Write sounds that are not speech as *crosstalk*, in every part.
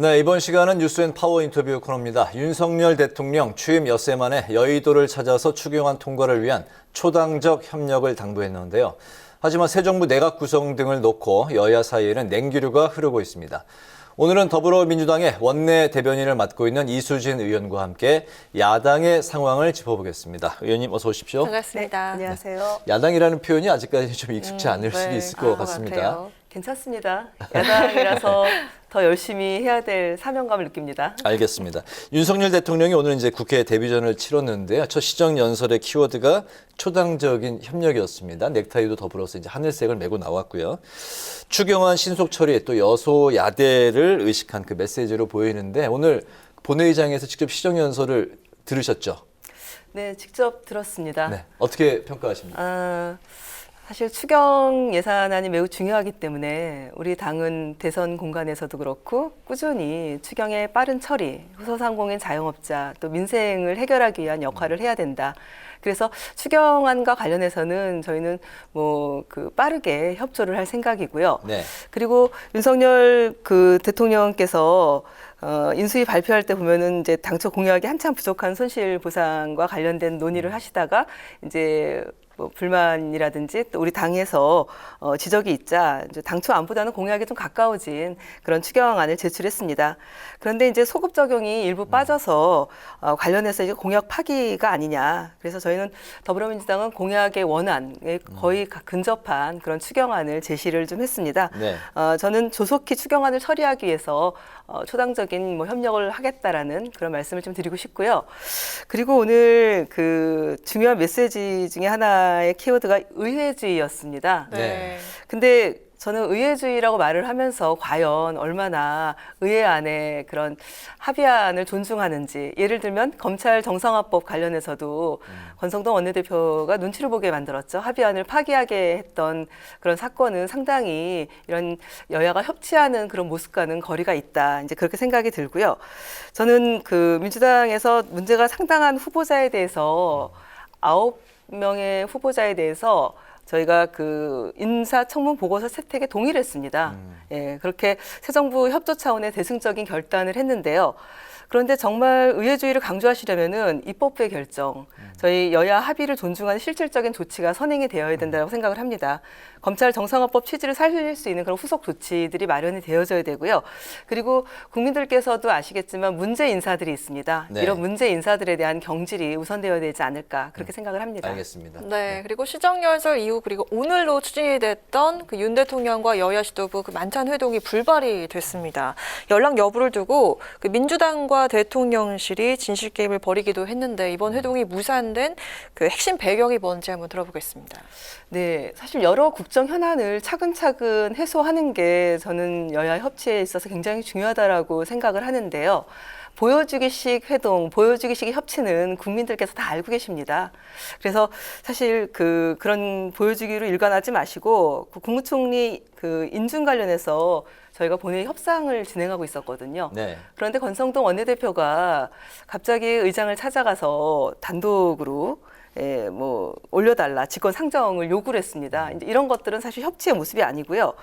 네, 이번 시간은 뉴스앤 파워 인터뷰 코너입니다. 윤석열 대통령 취임 엿새 만에 여의도를 찾아서 추경안 통과를 위한 초당적 협력을 당부했는데요. 하지만 새 정부 내각 구성 등을 놓고 여야 사이에는 냉기류가 흐르고 있습니다. 오늘은 더불어민주당의 원내 대변인을 맡고 있는 이수진 의원과 함께 야당의 상황을 짚어보겠습니다. 의원님 어서 오십시오. 반갑습니다. 네, 안녕하세요. 야당이라는 표현이 아직까지 좀 익숙치 않을 수도 네, 있을 것 같습니다. 같아요. 괜찮습니다. 야당이라서 *laughs* 더 열심히 해야 될 사명감을 느낍니다. 알겠습니다. 윤석열 대통령이 오늘 이제 국회 데뷔전을 치렀는데요. 첫 시정 연설의 키워드가 초당적인 협력이었습니다. 넥타이도 더불어서 이제 하늘색을 메고 나왔고요. 추경안 신속 처리 또 여소 야대를 의식한 그 메시지로 보이는데 오늘 본회의장에서 직접 시정 연설을 들으셨죠? 네, 직접 들었습니다. 네. 어떻게 평가하십니까? 아, 사실 추경 예산안이 매우 중요하기 때문에 우리 당은 대선 공간에서도 그렇고 꾸준히 추경의 빠른 처리, 후소상공인 자영업자 또 민생을 해결하기 위한 역할을 해야 된다. 그래서 추경안과 관련해서는 저희는 뭐 그 빠르게 협조를 할 생각이고요. 네. 그리고 윤석열 그 대통령께서 어, 인수위 발표할 때 보면은 이제 당초 공약이 한참 부족한 손실 보상과 관련된 논의를 하시다가 이제 뭐 불만이라든지 또 우리 당에서 어, 지적이 있자 당초 안보다는 공약에 좀 가까워진 그런 추경안을 제출했습니다. 그런데 이제 소급 적용이 일부 빠져서 어, 관련해서 이제 공약 파기가 아니냐. 그래서 저희는 더불어민주당은 공약의 원안에 거의 가- 근접한 그런 추경안을 제시를 좀 했습니다. 네. 어, 저는 조속히 추경안을 처리하기 위해서 어, 초당적인 뭐 협력을 하겠다라는 그런 말씀을 좀 드리고 싶고요. 그리고 오늘 그 중요한 메시지 중에 하나 의 키워드가 의회주의였습니다. 네. 근데 저는 의회주의라고 말을 하면서 과연 얼마나 의회 안에 그런 합의안을 존중하는지 예를 들면 검찰 정상화법 관련해서도 권성동 원내대표가 눈치를 보게 만들었죠. 합의안을 파기하게 했던 그런 사건은 상당히 이런 여야가 협치하는 그런 모습과는 거리가 있다. 이제 그렇게 생각이 들고요. 저는 그 민주당에서 문제가 상당한 후보자에 대해서 아홉 명의 후보자에 대해서 저희가 그 인사청문 보고서 채택에 동의를 했습니다. 예, 그렇게 새 정부 협조 차원의 대승적인 결단을 했는데요. 그런데 정말 의회주의를 강조하시려면은 입법부의 결정, 저희 여야 합의를 존중하는 실질적인 조치가 선행이 되어야 된다고 생각을 합니다. 검찰 정상화법 취지를 살릴 수 있는 그런 후속 조치들이 마련이 되어져야 되고요. 그리고 국민들께서도 아시겠지만 문제 인사들이 있습니다. 네. 이런 문제 인사들에 대한 경질이 우선되어야 되지 않을까 그렇게 생각을 합니다. 알겠습니다. 네, 그리고 시정연설 이후 그리고 오늘로 추진이 됐던 그 윤 대통령과 여야 지도부 그 만찬 회동이 불발이 됐습니다. 연락 여부를 두고 그 민주당과 대통령실이 진실 게임을 벌이기도 했는데 이번 회동이 무산된 그 핵심 배경이 뭔지 한번 들어보겠습니다. 네, 사실 여러 국정 현안을 차근차근 해소하는 게 저는 여야 협치에 있어서 굉장히 중요하다라고 생각을 하는데요. 보여주기식 회동, 보여주기식 협치는 국민들께서 다 알고 계십니다. 그래서 사실 그 그런 보여주기로 일관하지 마시고 그 국무총리 그 인준 관련해서 저희가 본회의 협상을 진행하고 있었거든요. 네. 그런데 권성동 원내대표가 갑자기 의장을 찾아가서 단독으로 예, 뭐 올려달라 직권 상정을 요구를 했습니다. 이제 이런 것들은 사실 협치의 모습이 아니고요.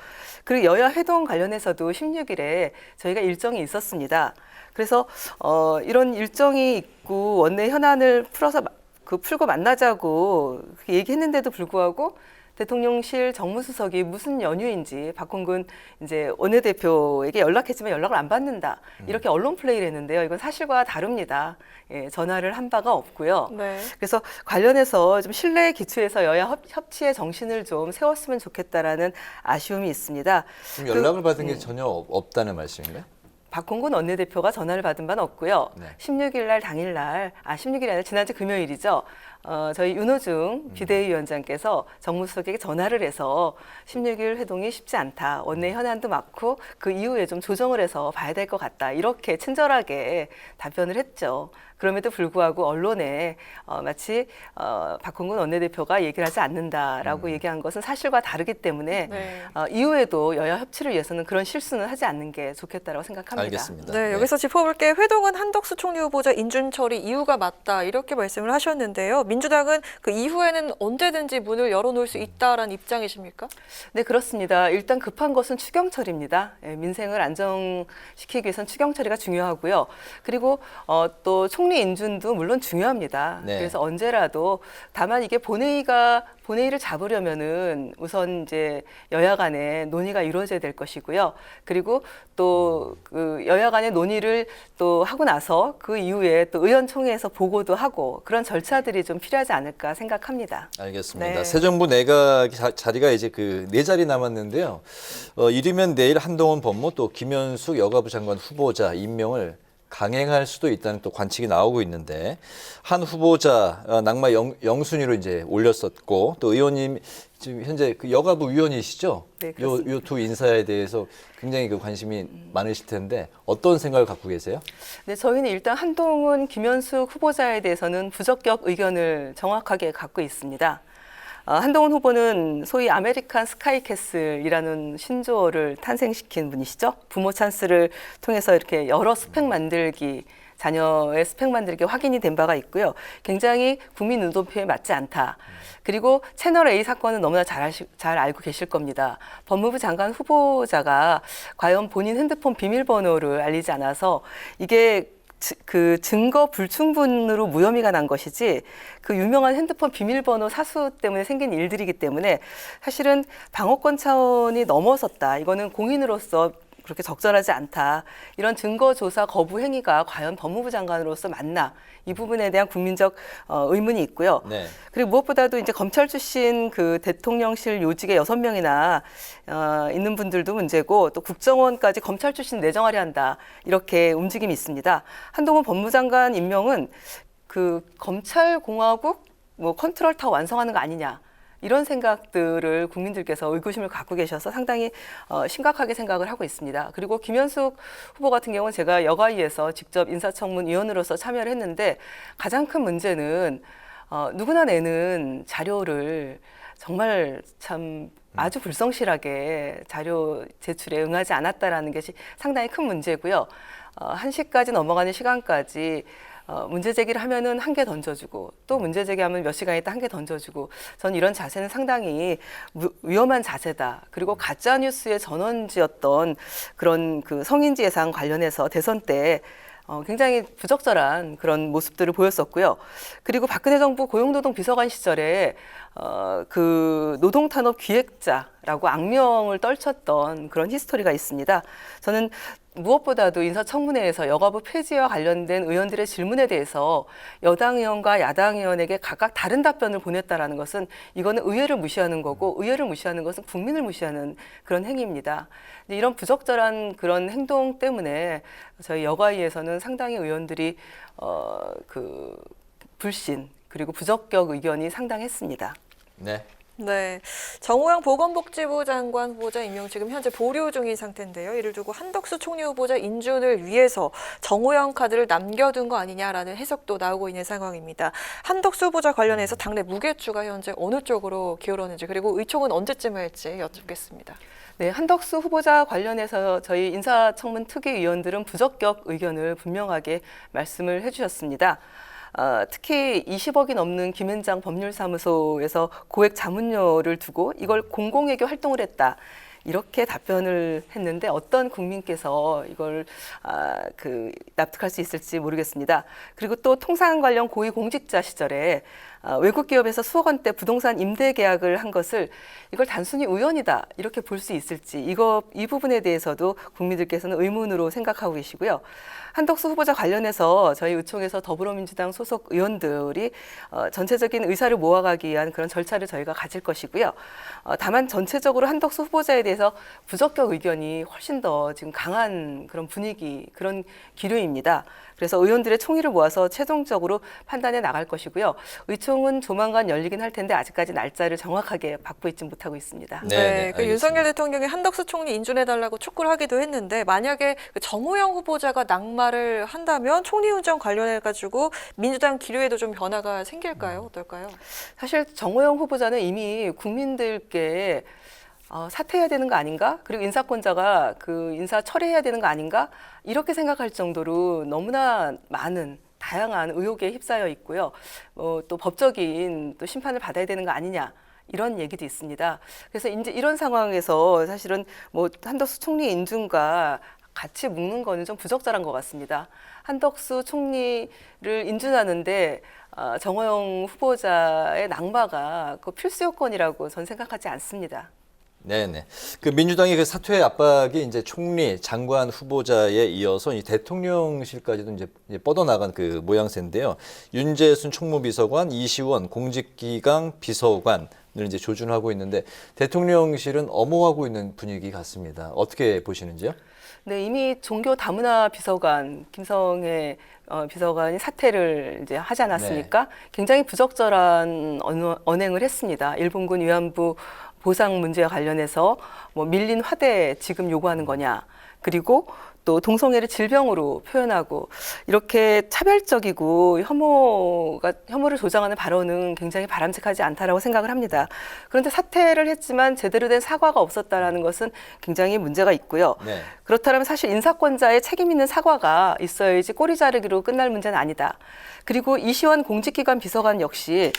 그리고 여야 회동 관련해서도 16일에 저희가 일정이 있었습니다. 그래서 어, 이런 일정이 있고 원내 현안을 풀어서 마- 그 풀고 만나자고 얘기했는데도 불구하고 대통령실 정무수석이 무슨 연유인지 박홍근 이제 원내대표에게 연락했지만 연락을 안 받는다 이렇게 언론 플레이를 했는데요. 이건 사실과 다릅니다. 예, 전화를 한 바가 없고요. 네. 그래서 관련해서 좀 신뢰에 기초해서 여야 협, 협치의 정신을 좀 세웠으면 좋겠다라는 아쉬움이 있습니다. 지금 연락을 받은 음. 게 전혀 없- 없다는 말씀인가요? 박홍근 원내대표가 전화를 받은 바는 없고요. 네. 16일 날 당일 날, 아 16일이 아니라 지난주 금요일이죠. 어, 저희 음. 윤호중 비대위원장께서 정무수석에게 전화를 해서 16일 회동이 쉽지 않다. 원내 현안도 많고 그 이후에 좀 조정을 해서 봐야 될 것 같다. 이렇게 친절하게 답변을 했죠. 그럼에도 불구하고 언론에 어, 마치 어, 박홍근 원내대표가 얘기를 하지 않는다라고 얘기한 것은 사실과 다르기 때문에 네. 어, 이후에도 여야 협치를 위해서는 그런 실수는 하지 않는 게 좋겠다라고 생각합니다. 알겠습니다. 네, 여기서 짚어볼 게 회동은 한덕수 총리 후보자 인준 처리 이유가 맞다 이렇게 말씀을 하셨는데요. 민주당은 그 이후에는 언제든지 문을 열어놓을 수 있다라는 입장이십니까? 네, 그렇습니다. 일단 급한 것은 추경 처리입니다. 예, 민생을 안정시키기 위해선 추경 처리가 중요하고요. 그리고 어, 또 총리 인준도 물론 중요합니다. 네. 그래서 언제라도 다만 이게 본회의가 본회의를 잡으려면은 우선 이제 여야 간에 논의가 이루어져야 될 것이고요. 그리고 또 그 여야 간의 논의를 또 하고 나서 그 이후에 또 의원총회에서 보고도 하고 그런 절차들이 좀 필요하지 않을까 생각합니다. 알겠습니다. 네. 새 정부 내각 자- 자리가 이제 그 네 자리 남았는데요. 어, 이르면 내일 한동훈 법무 또 김현숙 여가부 장관 후보자 임명을 강행할 수도 있다는 또 관측이 나오고 있는데 한 후보자 어, 낙마 영, 영순위로 이제 올렸었고 또 의원님 지금 현재 그 여가부 위원이시죠? 네, 그렇습니다. 요두 인사에 대해서 굉장히 그 관심이 많으실 텐데 어떤 생각을 갖고 계세요? 네, 저희는 일단 한동훈, 김현숙 후보자에 대해서는 부적격 의견을 정확하게 갖고 있습니다. 어, 한동훈 후보는 소위 아메리칸 스카이캐슬이라는 신조어를 탄생시킨 분이시죠. 부모 찬스를 통해서 이렇게 여러 스펙 만들기 자녀의 스펙 만들기 확인이 된 바가 있고요. 굉장히 국민 눈높이에 맞지 않다. 그리고 채널 A 사건은 너무나 잘, 아시, 잘 알고 계실 겁니다. 법무부 장관 후보자가 과연 본인 핸드폰 비밀번호를 알리지 않아서 이게 지- 그 증거 불충분으로 무혐의가 난 것이지 그 유명한 핸드폰 비밀번호 사수 때문에 생긴 일들이기 때문에 사실은 방어권 차원이 넘어섰다. 이거는 공인으로서 그렇게 적절하지 않다. 이런 증거 조사 거부 행위가 과연 법무부 장관으로서 맞나? 이 부분에 대한 국민적 어, 의문이 있고요. 네. 그리고 무엇보다도 이제 검찰 출신 그 대통령실 요직에 여섯 명이나 어, 있는 분들도 문제고 또 국정원까지 검찰 출신 내정하려 한다 이렇게 움직임이 있습니다. 한동훈 법무장관 임명은 그 검찰 공화국 뭐 컨트롤 타워 완성하는 거 아니냐. 이런 생각들을 국민들께서 의구심을 갖고 계셔서 상당히 어, 심각하게 생각을 하고 있습니다. 그리고 김현숙 후보 같은 경우는 제가 여가위에서 직접 인사청문 위원으로서 참여를 했는데 가장 큰 문제는 어, 누구나 내는 자료를 정말 참 아주 불성실하게 자료 제출에 응하지 않았다라는 것이 상당히 큰 문제고요. 어, 1시까지 넘어가는 시간까지 어, 문제 제기를 하면은 한 개 던져주고 또 문제 제기하면 몇 시간 있다 한 개 던져주고 저는 이런 자세는 상당히 무- 위험한 자세다. 그리고 가짜 뉴스의 전원지였던 그런 그 성인지 예상 관련해서 대선 때 어, 굉장히 부적절한 그런 모습들을 보였었고요. 그리고 박근혜 정부 고용노동 비서관 시절에 어, 그 노동탄압 기획자라고 악명을 떨쳤던 그런 히스토리가 있습니다. 저는 무엇보다도 인사청문회에서 여가부 폐지와 관련된 의원들의 질문에 대해서 여당 의원과 야당 의원에게 각각 다른 답변을 보냈다라는 것은 이거는 의회를 무시하는 거고 의회를 무시하는 것은 국민을 무시하는 그런 행위입니다. 이런 부적절한 그런 행동 때문에 저희 여가위에서는 상당히 의원들이 어 그 불신 그리고 부적격 의견이 상당했습니다. 네. 네, 정호영 보건복지부 장관 후보자 임명 지금 현재 보류 중인 상태인데요. 이를 두고 한덕수 총리 후보자 인준을 위해서 정호영 카드를 남겨둔 거 아니냐라는 해석도 나오고 있는 상황입니다. 한덕수 후보자 관련해서 당내 무게추가 현재 어느 쪽으로 기울었는지 그리고 의총은 언제쯤 할지 여쭙겠습니다. 네, 한덕수 후보자 관련해서 저희 인사청문 특위위원들은 부적격 의견을 분명하게 말씀을 해주셨습니다. 어, 특히 20억이 넘는 김현장 법률사무소에서 고액 자문료를 두고 이걸 공공외교 활동을 했다. 이렇게 답변을 했는데 어떤 국민께서 이걸 아, 그 납득할 수 있을지 모르겠습니다. 그리고 또 통상 관련 고위 공직자 시절에 아, 외국 기업에서 수억 원대 부동산 임대 계약을 한 것을 이걸 단순히 우연이다 이렇게 볼 수 있을지 이거 이 부분에 대해서도 국민들께서는 의문으로 생각하고 계시고요. 한덕수 후보자 관련해서 저희 의총에서 더불어민주당 소속 의원들이 어, 전체적인 의사를 모아가기 위한 그런 절차를 저희가 가질 것이고요. 어, 다만 전체적으로 한덕수 후보자에 대해서 부적격 의견이 훨씬 더 지금 강한 그런 분위기 그런 기류입니다. 그래서 의원들의 총의를 모아서 최종적으로 판단해 나갈 것이고요. 의총 은 조만간 열리긴 할 텐데 아직까지 날짜를 정확하게 받고 있지 못하고 있습니다. 네, 네, 네, 그 알겠습니다. 윤석열 대통령이 한덕수 총리 인준해달라고 촉구를 하기도 했는데 만약에 그 정호영 후보자가 낙마를 한다면 총리 운전 관련해 가지고 민주당 기류에도 좀 변화가 생길까요? 어떨까요? 사실 정호영 후보자는 이미 국민들께 어, 사퇴해야 되는 거 아닌가? 그리고 인사권자가 그 인사 철회해야 되는 거 아닌가? 이렇게 생각할 정도로 너무나 많은 다양한 의혹에 휩싸여 있고요. 어, 또 법적인 또 심판을 받아야 되는 거 아니냐. 이런 얘기도 있습니다. 그래서 이제 이런 상황에서 사실은 뭐 한덕수 총리 인준과 같이 묶는 거는 좀 부적절한 것 같습니다. 한덕수 총리를 인준하는데 어, 정호영 후보자의 낙마가 그 필수 요건이라고 전 생각하지 않습니다. 네네. 그 민주당의 그 사퇴 압박이 이제 총리, 장관 후보자에 이어서 이 대통령실까지도 이제 이제 뻗어나간 그 모양새인데요. 윤재순 총무비서관, 이시원 공직기강 비서관을 이제 조준하고 있는데 대통령실은 엄호하고 있는 분위기 같습니다. 어떻게 보시는지요? 네, 이미 종교 다문화 비서관 김성애 어, 비서관이 사퇴를 이제 하지 않았습니까? 굉장히 부적절한 언- 언행을 했습니다. 일본군 위안부 보상 문제와 관련해서 뭐 밀린 화대 지금 요구하는 거냐, 그리고 또 동성애를 질병으로 표현하고 이렇게 차별적이고 혐오가 혐오를 조장하는 발언은 굉장히 바람직하지 않다라고 생각을 합니다. 그런데 사퇴를 했지만 제대로 된 사과가 없었다라는 것은 굉장히 문제가 있고요. 네. 그렇다면 사실 인사권자의 책임 있는 사과가 있어야지 꼬리 자르기로 끝날 문제는 아니다. 그리고 이시원 공직기관 비서관 역시 어,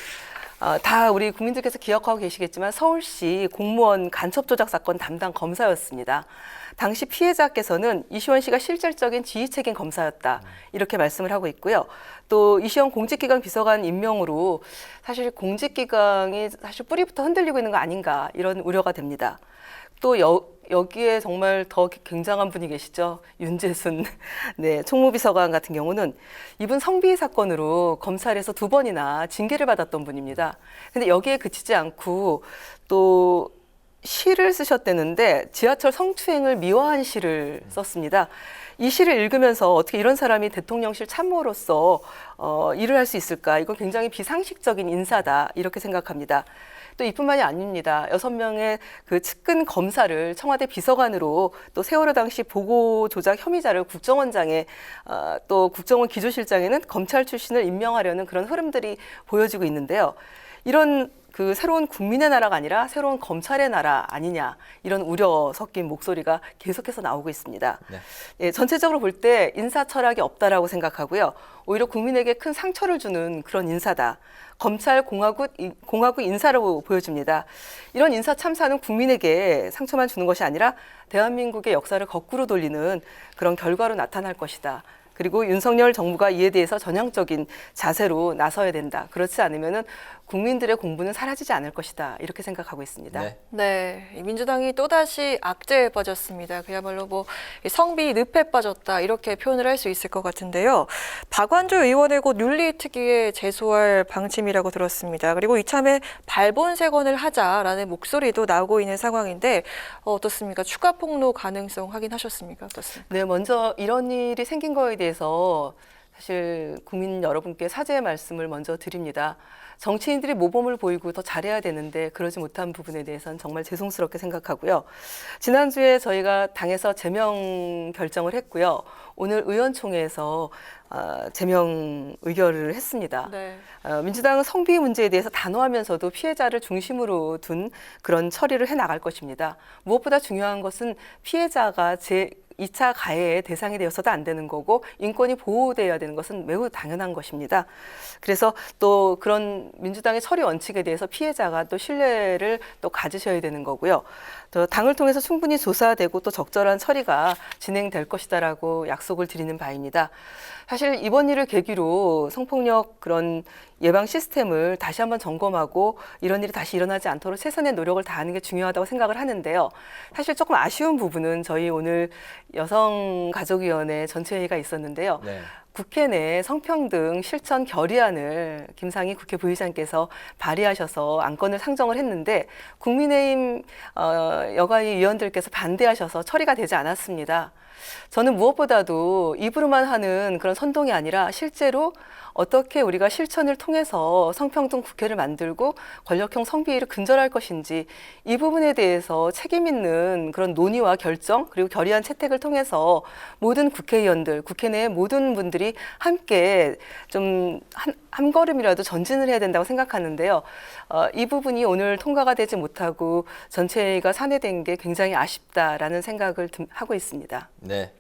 다 우리 국민들께서 기억하고 계시겠지만 서울시 공무원 간첩 조작 사건 담당 검사였습니다. 당시 피해자께서는 이시원 씨가 실질적인 지휘 책임 검사였다 이렇게 말씀을 하고 있고요. 또 이시원 공직기관 비서관 임명으로 사실 공직기강이 사실 뿌리부터 흔들리고 있는 거 아닌가 이런 우려가 됩니다. 또 여, 여기에 정말 더 굉장한 분이 계시죠. *laughs* 윤재순 *laughs* 네, 총무비서관 같은 경우는 이분 성비위 사건으로 검찰에서 두 번이나 징계를 받았던 분입니다. 근데 여기에 그치지 않고 또 시를 쓰셨다는데 지하철 성추행을 미화한 시를 썼습니다. 이 시를 읽으면서 어떻게 이런 사람이 대통령실 참모로서 어, 일을 할 수 있을까? 이건 굉장히 비상식적인 인사다 이렇게 생각합니다. 또 이뿐만이 아닙니다. 여섯 명의 그 측근 검사를 청와대 비서관으로 또 세월호 당시 보고 조작 혐의자를 국정원장에 어, 또 국정원 기조실장에는 검찰 출신을 임명하려는 그런 흐름들이 보여지고 있는데요. 이런 그 새로운 국민의 나라가 아니라 새로운 검찰의 나라 아니냐 이런 우려 섞인 목소리가 계속해서 나오고 있습니다. 네. 예, 전체적으로 볼 때 인사 철학이 없다라고 생각하고요. 오히려 국민에게 큰 상처를 주는 그런 인사다. 검찰 공화국 이- 공화국 인사라고 보여집니다. 이런 인사 참사는 국민에게 상처만 주는 것이 아니라 대한민국의 역사를 거꾸로 돌리는 그런 결과로 나타날 것이다. 그리고 윤석열 정부가 이에 대해서 전향적인 자세로 나서야 된다. 그렇지 않으면은 국민들의 공부는 사라지지 않을 것이다. 이렇게 생각하고 있습니다. 네. 네, 이 민주당이 또다시 악재에 빠졌습니다. 그야말로 뭐이 성비 늪에 빠졌다 이렇게 표현을 할 수 있을 것 같은데요. 박완주 의원의 곧 윤리특위에 제소할 방침이라고 들었습니다. 그리고 이참에 발본색원을 하자라는 목소리도 나오고 있는 상황인데 어, 어떻습니까? 추가 폭로 가능성 확인하셨습니까? 어떻습니까? 네, 먼저 이런 일이 생긴 거에 대해 서 사실 국민 여러분께 사죄의 말씀을 먼저 드립니다. 정치인들이 모범을 보이고 더 잘해야 되는데 그러지 못한 부분에 대해서는 정말 죄송스럽게 생각하고요. 지난주에 저희가 당에서 제명 결정을 했고요. 오늘 의원총회에서 어, 제명 의결을 했습니다. 네. 어, 민주당은 성비 문제에 대해서 단호하면서도 피해자를 중심으로 둔 그런 처리를 해 나갈 것입니다. 무엇보다 중요한 것은 피해자가 제 2차 가해의 대상이 되어서도 안 되는 거고 인권이 보호되어야 되는 것은 매우 당연한 것입니다. 그래서 또 그런 민주당의 처리 원칙에 대해서 피해자가 또 신뢰를 또 가지셔야 되는 거고요. 또 당을 통해서 충분히 조사되고 또 적절한 처리가 진행될 것이다라고 약속을 드리는 바입니다. 사실 이번 일을 계기로 성폭력 그런 예방 시스템을 다시 한번 점검하고 이런 일이 다시 일어나지 않도록 최선의 노력을 다하는 게 중요하다고 생각을 하는데요. 사실 조금 아쉬운 부분은 저희 오늘 여성가족위원회 전체회의가 있었는데요. 네. 국회 내 성평등 실천 결의안을 김상희 국회 부의장께서 발의하셔서 안건을 상정을 했는데 국민의힘 어, 여가위 위원들께서 반대하셔서 처리가 되지 않았습니다. 저는 무엇보다도 입으로만 하는 그런 선동이 아니라 실제로 어떻게 우리가 실천을 통해서 성평등 국회를 만들고 권력형 성비위를 근절할 것인지 이 부분에 대해서 책임 있는 그런 논의와 결정 그리고 결의안 채택을 통해서 모든 국회의원들, 국회 내 모든 분들이 함께 좀한 한 걸음이라도 전진을 해야 된다고 생각하는데요. 어, 이 부분이 오늘 통과가 되지 못하고 전체가 산회된 게 굉장히 아쉽다라는 생각을 듭- 하고 있습니다. 네.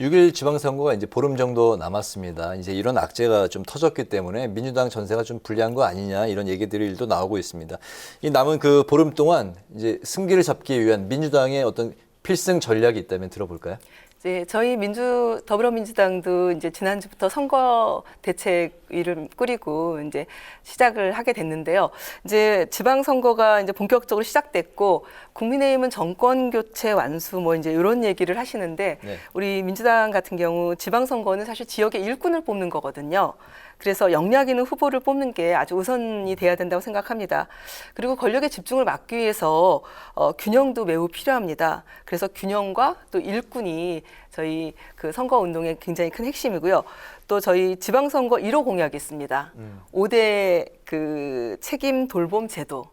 6일 지방선거가 이제 보름 정도 남았습니다. 이제 이런 악재가 좀 터 졌기 때문에 민주당 전세가 좀 불리한 거 아니냐 이런 얘기들이 또 나오고 있습니다. 이 남은 그 보름 동안 이제 승기를 잡기 위한 민주당의 어떤 필승 전략이 있다면 들어볼까요? 이제 저희 민주 더불어민주당도 이제 지난주부터 선거 대책위를 꾸리고 이제 시작을 하게 됐는데요. 이제 지방 선거가 이제 본격적으로 시작됐고 국민의힘은 정권 교체 완수 뭐 이제 이런 얘기를 하시는데 네. 우리 민주당 같은 경우 지방 선거는 사실 지역의 일꾼을 뽑는 거거든요. 그래서 역량 있는 후보를 뽑는 게 아주 우선이 돼야 된다고 생각합니다. 그리고 권력의 집중을 막기 위해서 어, 균형도 매우 필요합니다. 그래서 균형과 또 일꾼이 저희 그 선거 운동의 굉장히 큰 핵심이고요. 또 저희 지방선거 1호 공약이 있습니다. 오 5대 그 책임 돌봄 제도.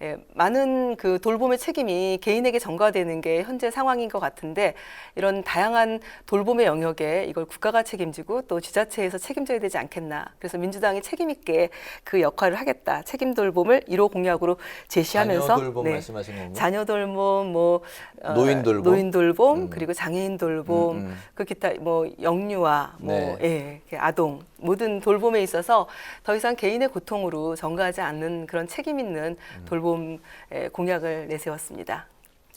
예, 많은 그 돌봄의 책임이 개인에게 전가되는 게 현재 상황인 것 같은데 이런 다양한 돌봄의 영역에 이걸 국가가 책임지고 또 지자체에서 책임져야 되지 않겠나. 그래서 민주당이 책임 있게 그 역할을 하겠다. 책임 돌봄을 1호 공약으로 제시하면서 자녀 돌봄 네. 말씀하신 건가요? 자녀 돌봄, 뭐 어, 노인 돌봄? 노인 돌봄, 음. 그리고 장애인 돌봄, 음, 음. 그 기타 뭐 영유아, 뭐 네. 예, 그 아동 모든 돌봄에 있어서 더 이상 개인의 고통으로 전가하지 않는 그런 책임 있는 음. 돌봄 예, 공약을 내세웠습니다.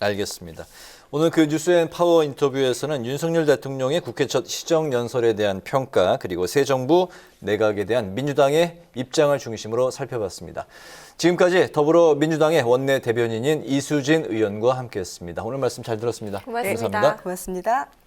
알겠습니다. 오늘 그 뉴스앤 파워 인터뷰에서는 윤석열 대통령의 국회 첫 시정 연설에 대한 평가 그리고 새 정부 내각에 대한 민주당의 입장을 중심으로 살펴봤습니다. 지금까지 더불어민주당의 원내 대변인인 이수진 의원과 함께했습니다. 오늘 말씀 잘 들었습니다. 고맙습니다. 감사합니다. 고맙습니다.